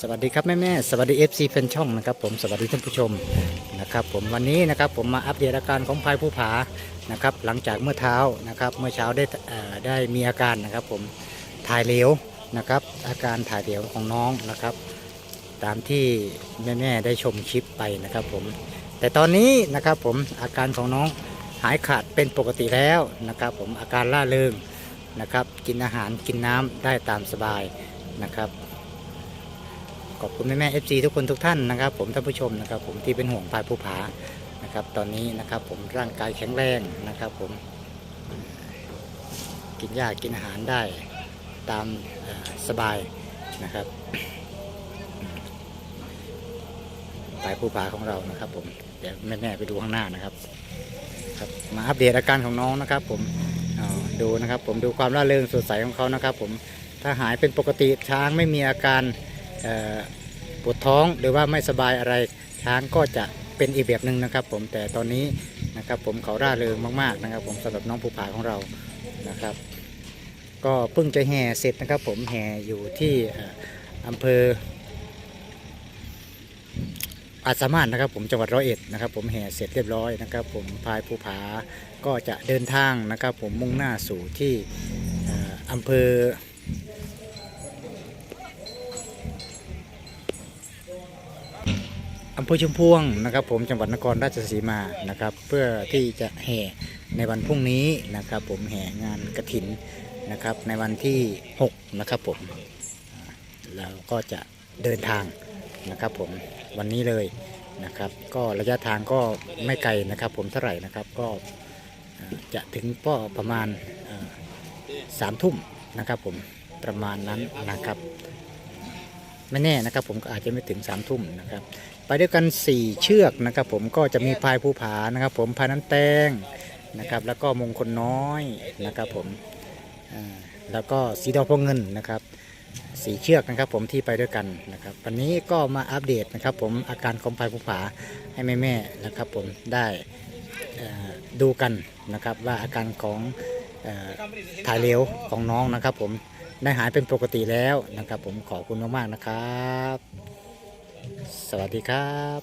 สวัสดีครับแม่แม่สวัสดี FC แฟนช่องนะครับผมสวัสดีท่านผู้ชมนะครับผมวันนี้นะครับผมมาอัปเดตอาการของพายผู้ผานะครับหลังจากเมื่อเท้านะครับเมื่อเช้าได้ได้มีอาการนะครับผมถ่ายเหลวนะครับอาการถ่ายเหลวของน้องนะครับ ตามที่แม่แม่ได้ชมคลิปไปนะครับผมแต่ตอนนี้นะครับผมอาการของน้องหายขาดเป็นปกติแล้วนะครับผมอาการล่าเริงนะครับกินอาหารกินน้ำได้ตามสบายนะครับ ขอบคุณแม่แม่เอฟซีทุกคนทุกท่านนะครับ ผมท่านผู้ชมนะครับ ผมที่เป็นห่วงพายภูผานะครับ ตอนนี้นะครับ ผมร่างกายแข็งแรงนะครับ ผมกินหญ้ากินอาหารได้ตามสบายนะครับพายภูผาของเรานะครับ ผมเดี๋ยวแม่แม่ๆไปดูข้างหน้านะครับครับมาอัปเดตอาการของน้องนะครับ ผมดูนะครับ ผมดูความร่าเริงสดใสของเขานะครับ ผมถ้าหายเป็นปกติช้างไม่มีอาการ ปวดท้องหรือว่าไม่สบายอะไรช้างก็จะเป็นอีกแบบหนึ่งนะครับ ผมแต่ตอนนี้นะครับผมเขาร่าเริงมากๆนะครับ ผมสำหรับน้องภูผาของเรานะครับ ก็เพิ่งจะแห่เสร็จนะครับ ผมแห่อยู่ที่อ่ออำเภออาสามารถนะครับผมจังหวัดร้อยเอ็ดนะครับ ผมแห่เสร็จเรียบร้อยนะครับ ผมพายภูผาก็จะเดินทางนะครับ ผมมุ่งหน้าสู่ที่อ่ออำเภอ อำเภอชุมพวงนะครับ ผมจังหวัดนครราชสีมานะครับ เพื่อที่จะแห่ในวันพรุ่งนี้นะครับ ผมแห่งานกระถินนะครับ ในวันที่6นะครับผมอ่าแล้วก็จะเดินทางนะครับ ผมวันนี้เลยนะครับ ก็ระยะทางก็ไม่ไกลนะครับ ผมเท่าไหร่นะครับก็จะถึงก็ประมาณสามทุ่มนะครับ ผมประมาณนั้นนะครับ ไม่แน่นะครับผมก็อาจจะไม่ถึงสามทุ่มนะครับ ไปด้วยกัน 4 เชือกนะครับ ผมก็จะมีพายภูผานะครับ ผมพายน้ำแตงนะครับ แล้วก็มงคลน้อยนะครับผมแล้วก็สีดอกพวงเงินนะครับสีเชือกนะครับ ผมที่ไปด้วยกันนะครับ วันนี้ก็มาอัปเดตนะครับ ผมอาการของพายภูผาให้แม่ๆนะครับ ผมได้ดูกันนะครับว่าอาการของอถ่ายเหลวของน้องนะครับ ผม ได้หายเป็นปกติแล้วนะครับ ผมขอบคุณมากๆนะครับ สวัสดีครับ